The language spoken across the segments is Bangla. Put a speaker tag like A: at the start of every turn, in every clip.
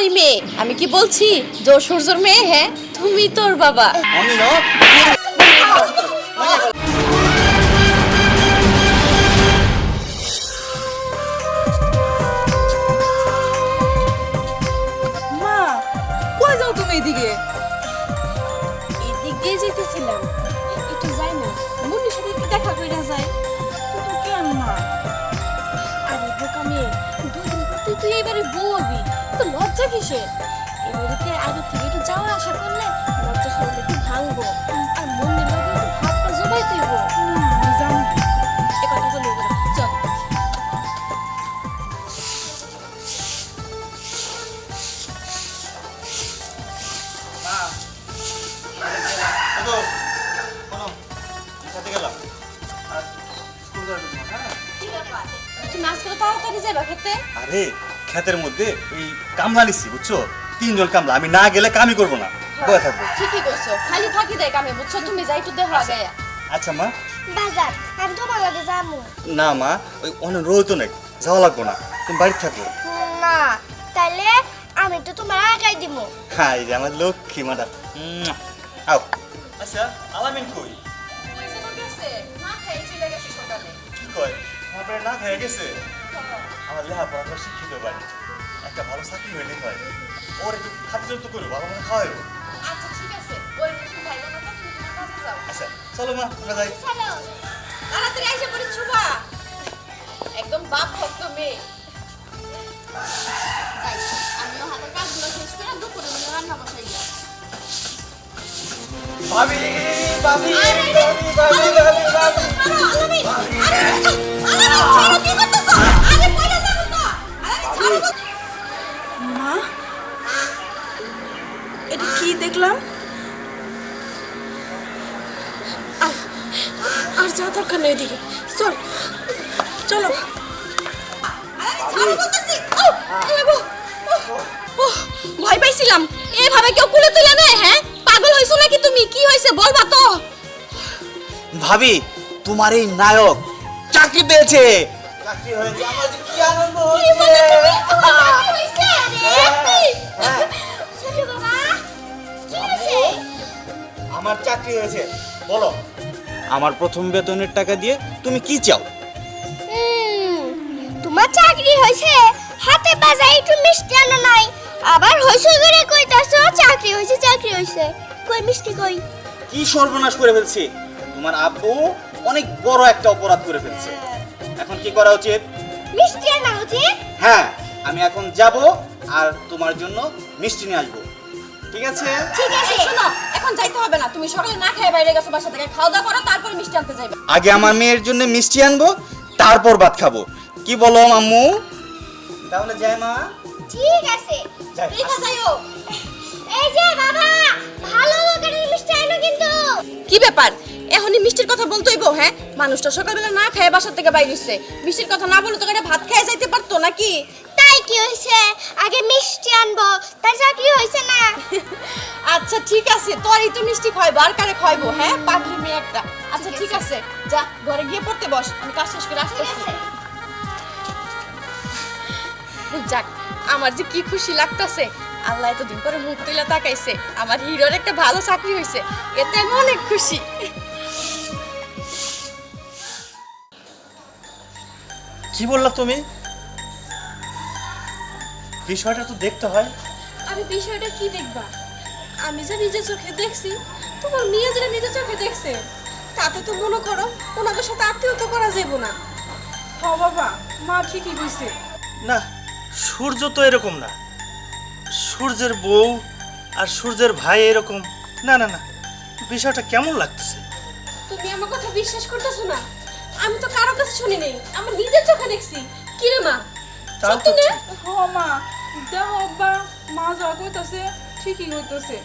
A: তোমারই মেয়ে। আমি কি বলছি? জোর সূর্যর মেয়ে হ্যাঁ? তুমি তোর বাবা।
B: মা কই যাও তুমি এদিকে?
A: এদিক দিয়ে যেতেছিলাম। একটু যাই না। মুন্নির সাথে একটু দেখা কইরা যায়
B: কিন্তু কেন মা?
A: আরে বোকা মেয়ে দুই দিন পর তুই তুই এবারে বউ হবি। তো লজ্জা কিসের? এবারেতে আগে থেকে একটু যাওয়া আসা করলে লজ্জা শরীর একটু ভাঙবো। আর মন্দির লগে একটু ভাবটা তুইব এ কথা বলি চল। তাড়াতাড়ি যাবা খেতে।
C: আরে ক্ষেতের মধ্যে ওই কামলা নিচ্ছি বুঝছ? তিনজন কামলা। আমি না গেলে কামই করব না। বয়ে থাকব।
A: ঠিকই করছ খালি ফাঁকি দেয় কামে বুঝছ? তুমি যাই তো দেখো আগে
C: আচ্ছা মা।
D: বাজার আমি তোমার লগে যাব
C: না মা ওই অনেক রোদ তো নেই। যাওয়া লাগবো না। তুমি বাড়িতে থাকো।
D: না তাইলে আমি তো তোমার আগাই দিব
C: হ্যাঁ এই যে আমার লক্ষ্মী মাটা। আও। আচ্ছা আলামিন কই?
A: না খাই চলে গেছে সকালে।
C: কি কয়? আমার না খেয়ে গেছে। আমার লেখাপড়া শিক্ষিত বাড়ি একটা ভালো চাকরি হইলে হয় ওর একটু খাদ্য তো করো ভালো মতো খাওয়াই
A: আচ্ছা ঠিক আছে ওই তুমি কাছে যাও
C: আচ্ছা চলো মা আমরা যাই
D: চলো
A: তাড়াতাড়ি এসে পড়ি ছুবা একদম বাপ ভক্ত মেয়ে যাই, আমিও হাতের কাজগুলো শেষ করে দুপুরে মনে হয় রান্না বসাই দিলাম।
C: ভাবি ভাবি
A: আরে, আরে, আরে, আলামিন, আরে, আলামিন, ছাড়ো, কি
B: মা? এটা কি দেখলাম? আর যা দরকার নেই এদিকে। চল, চলো।
A: ভয় পাইছিলাম। এভাবে কেউ কুলে তুলে নেয় হ্যাঁ? পাগল হইছো নাকি তুমি? কি হয়েছে? বলবা তো।
C: ভাবি, তোমার এই নায়ক চাকরি পেয়েছে। চাকরি হয়েছে আমার যে কি আনন্দ হচ্ছে? হ্যাঁ,
D: ছোট বাবা কি হয়েছে?
C: আমার চাকরি হয়েছে বলো। আমার প্রথম বেতনের টাকা দিয়ে তুমি কি চাও?
D: তোমার চাকরি হয়েছে হাতে বাজায় একটু মিষ্টি আনো নাই। আবার হইছে করে কইতাছো চাকরি হয়েছে চাকরি হয়েছে। কই মিষ্টি কই?
C: কি সর্বনাশ করে ফেলছি? তোমার আব্বু অনেক বড় একটা অপরাধ করে ফেলছে। এখন কি করা উচিত?
D: মিষ্টি আনা উচিত।
C: হ্যাঁ আমি এখন যাব আর তোমার জন্য মিষ্টি নিয়ে আসব। ঠিক আছে?
A: ঠিক আছে শোনো এখন যাইতে হবে না। তুমি সকালে না খেয়ে বাইরে গেছো বাসা থেকে। খাওয়া দাওয়া করো তারপর মিষ্টি আনতে যাইবে।
C: আগে আমার মেয়ের জন্য মিষ্টি আনব তারপর ভাত খাব। কি বলো আম্মু তাহলে যাই মা।
D: ঠিক আছে।
C: যাই
A: দেখা যাইও
D: এই যে বাবা ভালো লোকের মিষ্টি আনো কিন্তু।
A: কি ব্যাপার? এখনই মিষ্টির কথা বলতে হইব হ্যাঁ? মানুষটা সকালবেলা না খেয়ে বাসা থেকে বাইরে হইছে। মিষ্টির কথা না বলে তো এটা ভাত খেয়ে যাইতে পারতো নাকি?
D: তাই কি হয়েছে আগে মিষ্টি আনব তার চাকরি হয়েছে না?
A: আচ্ছা ঠিক আছে। তোরই তো মিষ্টি খাওয়াইবো আর কারে খাওয়াইবো হ্যাঁ? পাগলি মেয়ে একটা। আচ্ছা ঠিক আছে। যা ঘরে গিয়ে পড়তে বস আমি কাজ শেষ করে আসতেছি। যাক আমার যে কি খুশি লাগতাছে। আল্লাহ এতদিন পরে মুখ তুলে তাকাইছে। আমার হিরোর একটা ভালো চাকরি হয়েছে এতে আমি অনেক খুশি।
C: কি বললা তুমি? বিষয়টা তো দেখতে হয়।
B: আমি বিষয়টা কি দেখবা? আমি যা নিজের চোখে দেখছি তোমার মেয়ে যেটা নিজের চোখে দেখছে তাতে তো মনে করো ওনাদের সাথে আত্মীয়তা করা যাব না। হ বাবা মা ঠিকই কইছে।
E: না সূর্য তো এরকম না। সূর্যের বউ আর সূর্যের ভাই এরকম। না না না বিষয়টা কেমন লাগতেছে?
B: তুমি আমার কথা বিশ্বাস করতেছো না? আমি তো কারও কাছে শুনি নেই আমার নিজের চোখে দেখছি। কি রে মা? সত্যি না।
F: হ মা দেহ আব্বা মা যা কইতাছে ঠিকই হইতাছে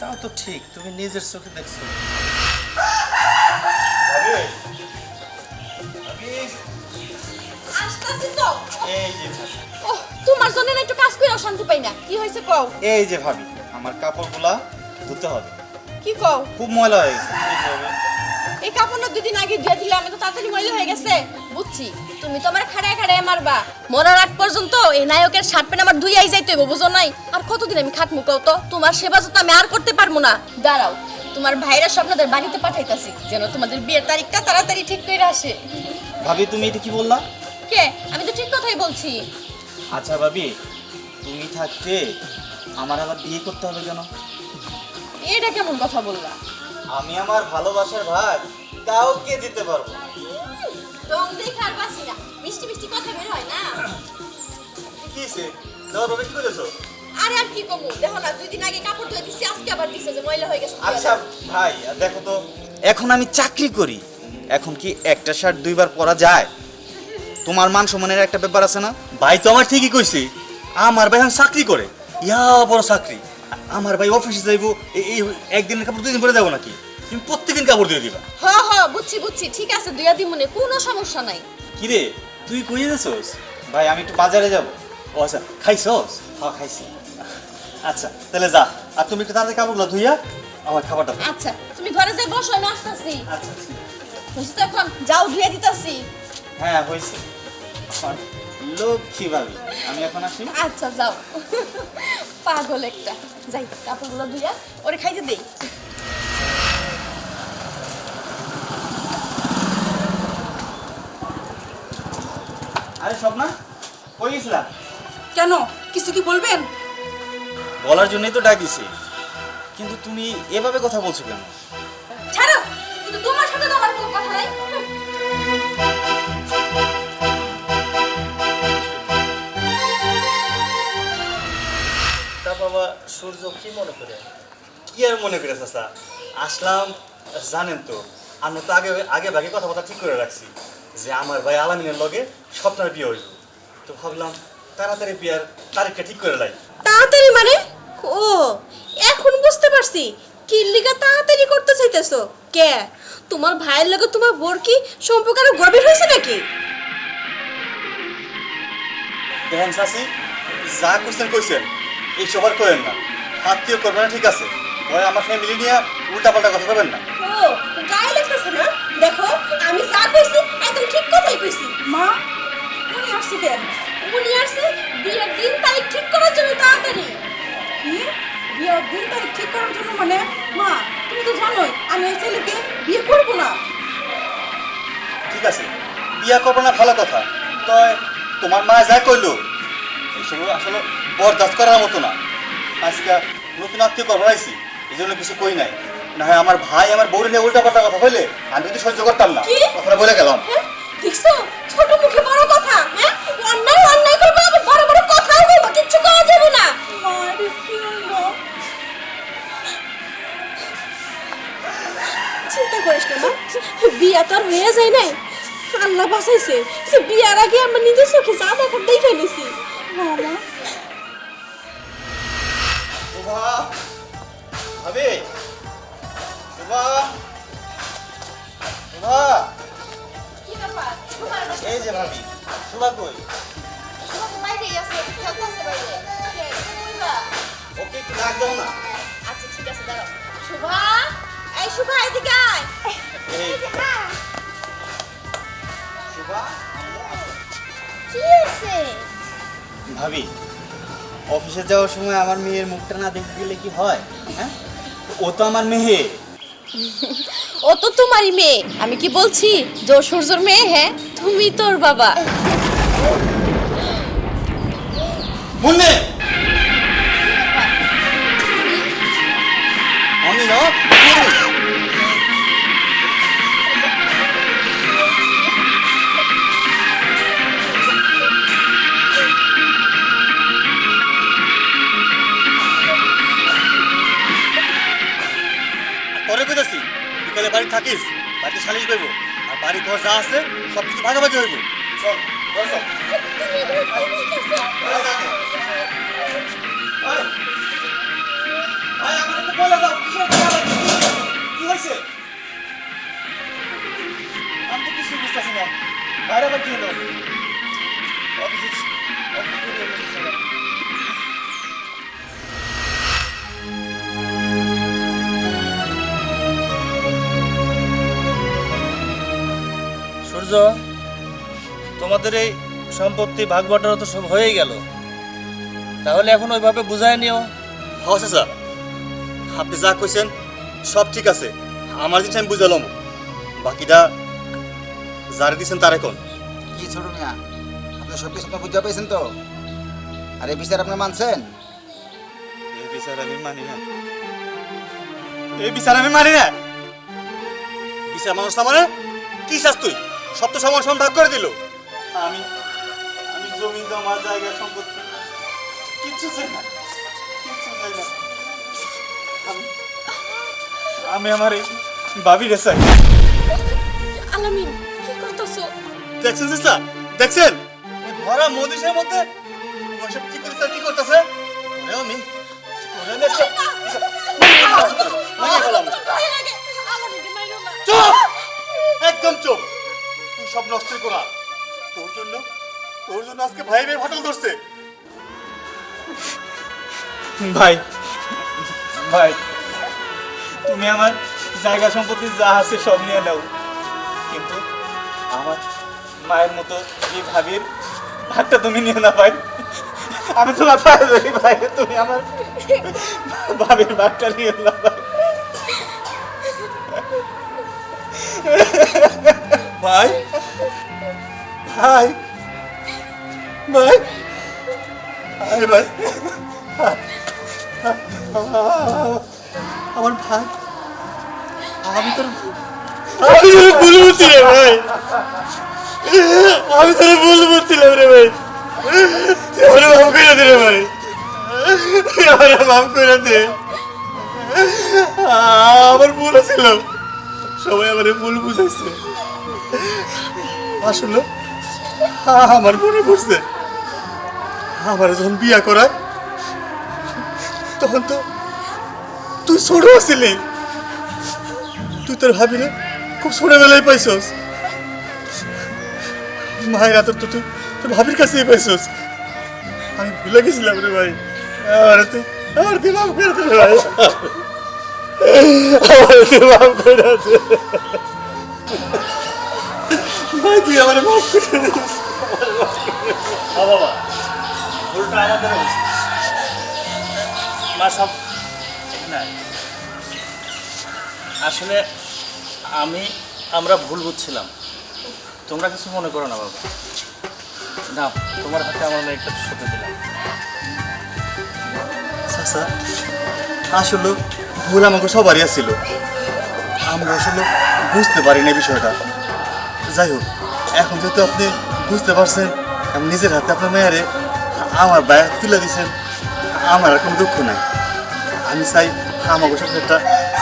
E: তাও তো ঠিক তুমি নিজের চোখে দেখছ।
A: আসতেছি তো।
C: এই যে
A: ও তোমার জন্য না একটু কাজ করে শান্তি পাই না। কি হয়েছে কও?
C: এই যে ভাবি আমার কাপড়গুলা ধুতে হবে।
A: কি কও?
C: খুব ময়লা হয়ে গেছে।
A: এই কাপড়টা দুদিন আগে ধুয়ে দিলে আমি তো তাড়াতাড়ি ময়লা হয়ে গেছে। বুঝছি তুমি তো আমার খাড়ায় খাড়ায় মারবা। মরার আগ পর্যন্ত এই নায়কের শার্ট প্যান্ট আমার দুই আই যাইতে হইব বুঝো নাই? আর কতদিন আমি খাটমু কও তো? তোমার সেবা যত আমি আর করতে পারব না। দাঁড়াও তোমার ভাইরা স্বপ্নদের বাড়িতে পাঠাইতাছি যেন তোমাদের বিয়ের তারিখটা তাড়াতাড়ি ঠিক করে আসে।
G: ভাবি তুমি এটা কি বললা?
A: কে? আমি তো ঠিক কথাই বলছি।
G: আচ্ছা ভাবি তুমি থাকতে আমার আবার বিয়ে করতে হবে কেন?
A: এটা কেমন কথা বললা?
G: আমি আমার ভালোবাসার ভাগ কাউকে দিতে পারব না।
A: রং বাসি না। মিষ্টি মিষ্টি কথা বের হয় না।
C: কি দেওয়ার ভাবে কি করেছ
A: আরে আর কি কমু? দেখো না দুই দিন আগে কাপড় ধুয়ে দিছি আজকে আবার দিছে যে ময়লা হয়ে গেছে।
G: আচ্ছা ভাই দেখো তো এখন আমি চাকরি করি। এখন কি একটা শার্ট দুইবার পরা যায়? তোমার মান সম্মানের একটা ব্যাপার আছে না?
C: ভাই তো আমার ঠিকই কইছে। আমার ভাই এখন চাকরি করে। ইয়া বড় চাকরি। আমার ভাই অফিসে যাইবো এই একদিনের কাপড় দুই দিন পরে যাব নাকি? তুমি প্রত্যেকদিন কাপড় দিয়ে দিবা।
A: হ হ বুঝছি বুঝছি ঠিক আছে দুই আদি মনে কোনো সমস্যা নাই।
C: কি রে তুই কই যাচ্ছস
G: ভাই আমি একটু বাজারে যাব।
C: ও আচ্ছা খাইছস?
G: হ্যাঁ খাইছি।
C: আচ্ছা তাহলে যা আর তুমি একটু তাড়াতাড়ি কাপড়গুলো ধুইয়া আমার খাবারটা
A: আচ্ছা তুমি ঘরে যাই বসো আমি আসতেছি।
C: আচ্ছা
A: বুঝছি তো এখন যাও ধুয়ে দিতাছি।
G: হ্যাঁ হয়েছে লক্ষ্মী ভাবি আমি এখন আসি।
A: আচ্ছা যাও। পাগল একটা। যাই কাপড়গুলো ধুইয়া ওরে খাইতে দেই।
G: আরে স্বপ্না কই গেছিলা?
F: কেন? কিছু কি বলবেন?
G: বলার জন্যই তো ডাক দিছি। কিন্তু তুমি এভাবে কথা বলছো কেন?
C: সূর্য কি মনে করে? কি আর মনে করে চাচা? আসলাম জানেন তো আমরা তো আগে আগে ভাগে কথা কথা ঠিক করে রাখছি যে আমার ভাই আলামিনের লগে স্বপ্নের বিয়ে হইল তো ভাবলাম তাড়াতাড়ি বিয়ার তারিখটা ঠিক করে লাই।
B: তাড়াতাড়ি মানে? ও এখন বুঝতে পারছি। কি লিগা তাড়াতাড়ি করতে চাইতেছো? কে? তোমার ভাইয়ের লগে তোমার বোর কি সম্পর্ক আরও গভীর হয়েছে নাকি?
C: দেখেন চাষি যা করছেন কইছেন এই সবার করেন না। আত্মীয় করবেন না ঠিক আছে। ওই আমার ফ্যামিলি নিয়ে উল্টাপাল্টা কথা করবেন না।
B: ও গায়ে লাগতেছে না? দেখো আমি যা কইছি একদম ঠিক কথাই কইছি।
F: মা? উনি আসছে কেন?
B: উনি আসছে বিয়ের দিন তারিখ ঠিক করার জন্য তাড়াতাড়ি।
F: কি? বিয়ের দিন তারিখ ঠিক করার জন্য মানে? মা তুমি তো জানোই আমি এই ছেলেকে বিয়ে করব না।
C: ঠিক আছে বিয়া করব না ভালো কথা। তো তোমার মা যা কইলো এইসব আসলে বরদাস্ত করার মতো না। আজকে নতুন আত্মীয় করব আইছি এই জন্য কিছু কই নাই। না হয় আমার ভাই আমার বউরে নিয়ে উল্টা পাল্টা কথা হইলে আমি কিন্তু সহ্য করতাম না।
B: কি?
C: কথাটা বলে গেলাম।
B: হ্যাঁ? দেখছ? ছোট মুখে বড় কথা হ্যাঁ? অন্যায় অন্যায় করব আবার বড় বড় কথাও বলব কিচ্ছু করা যাবে না।
F: মা কি হলো?
B: চিন্তা করিস না মা। বিয়া তো আর হয়ে যায় নাই। আল্লাহ বাঁচাইছে। সে বিয়ার আগে আমরা নিজের চোখে যা দেখার দেখে নিছি।
F: মামা
C: শোভা। ভাবি শোভা। শোভা। এই যে ভাবি শোভা কই? ওকে একটু ডাক দাও না।
A: আচ্ছা ঠিক আছে দাঁড়াও। শুভা? এই শুভা এদিকে আয়।
C: এই। শোভা?
D: কি হয়েছে?
G: ভাবি অফিসে যাওয়ার সময় আমার মেয়ের মুখটা না দেখতে গেলে কি হয়? হ্যাঁ? ও তো আমার মেয়ে।
A: ও তো তোমারই মেয়ে। আমি কি বলছি? জোর সূর্যর মেয়ে হ্যাঁ? তুমি তোর বাবা।
C: মুন্নে! বাড়ি থাকিস, বাড়িতে সালিশ করব আর বাড়ি ঘর যা আছে সব কিছু ভাগাভাগি হইব? কি হয়েছে? বাইরে আবার কি হলো?
E: আমাদের এই সম্পত্তি ভাগ বাটোয়ারা তো সব হয়েই গেল। তাহলে এখন ওইভাবে বুঝায় নিও।
C: হ চাচা আপনি যা কইছেন সব ঠিক আছে। আমার জিনিস আমি বুঝালাম বাকিটা যারা দিচ্ছেন তার এখন
H: কি ছোট মিয়া আপনি সব কিছু আপনার বুঝতে পেরেছেন তো? আর এই বিচার আপনি মানছেন?
C: এই বিচার আমি মানি না। এই বিচার আমি মানি না। বিচার মানুষ না মানে? কি চাস তুই? সব তো সমান সমান ভাগ করে দিল। আমি আমি জমি জমা জায়গা সম্পত্তি কিচ্ছু চাই না কিচ্ছু চাই না। আমি আমি আমার এই বাবিরে চাই
A: আলামিন কি করতেছো?
C: দেখছেন সিস্টার? দেখছেন? ওই ভরা মদিসের মধ্যে? ওসব কি করতেছে কি করতেছে? ওরে আমি ওরে। চুপ! একদম চুপ! সব নষ্ট করা। তোর জন্য তোর জন্য আজকে ভাই ভাই ফাটল ধরছে।
E: ভাই ভাই, তুমি আমার জায়গা সম্পত্তি যা আছে সব নিয়ে নাও। কিন্তু আমার মায়ের মতো এই ভাবির ভাগটা তুমি নিয়ে না ভাই। আমি তোমার পায়ে ভাই, তুমি আমার ভাবির ভাগটা নিয়ে না ভাই।
C: ভাই। ভাই। ভাই। আরে ভাই। আমার ভাই। আমি তোর আমি তোর ভুল বুঝছিলাম ভাই। আমি তোর ভুল বুঝছিলাম রে ভাই। তুই আমার মাফ করে দে রে ভাই। তুই আমার মাফ করে দে। আমার ভুল ছিল। সবাই আমার ভুল বুঝাইছে। আসলে, আমার মনে পড়ছে, আমার যখন বিয়া করা তখন তো তুই ছোট ছিলি। তুই তোর ভাবিরে খুব ছোটবেলায় পাইছস। মায়ের আদর তো তুই তোর ভাবির কাছেই পাইছস। আমি ভুলে গেছিলাম রে ভাই। আর তুই আর তুই মাফ ভাই। আমার তুই মাফ করে ভাই তুই আমার মাফ করে দে
E: ও বাবা ভুলটা আমাদের মা সব আসলে আমি আমরা ভুল বুঝছিলাম। তোমরা কিছু মনে করো না বাবা। না তোমার হাতে আমার মেয়েটা শুতে দিলাম।
C: চাচা আসলে ভুল আমাকে সবারই আসছিল আমরা আসলে বুঝতে পারি না বিষয়টা। যাই হোক এখন যেহেতু আপনি বুঝতে পারছেন আমি নিজের হাতে আপনার মেয়ারে আমার বাইরে তুলে দিয়েছেন আমার এখন কোনো দুঃখ নাই। আমি চাই আমাকে একটা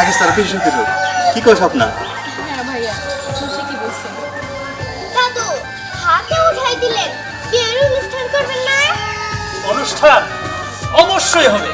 C: আগে স্যার বেশি সুখী হোক। কী করে স্বপ্ন অনুষ্ঠান অবশ্যই হবে।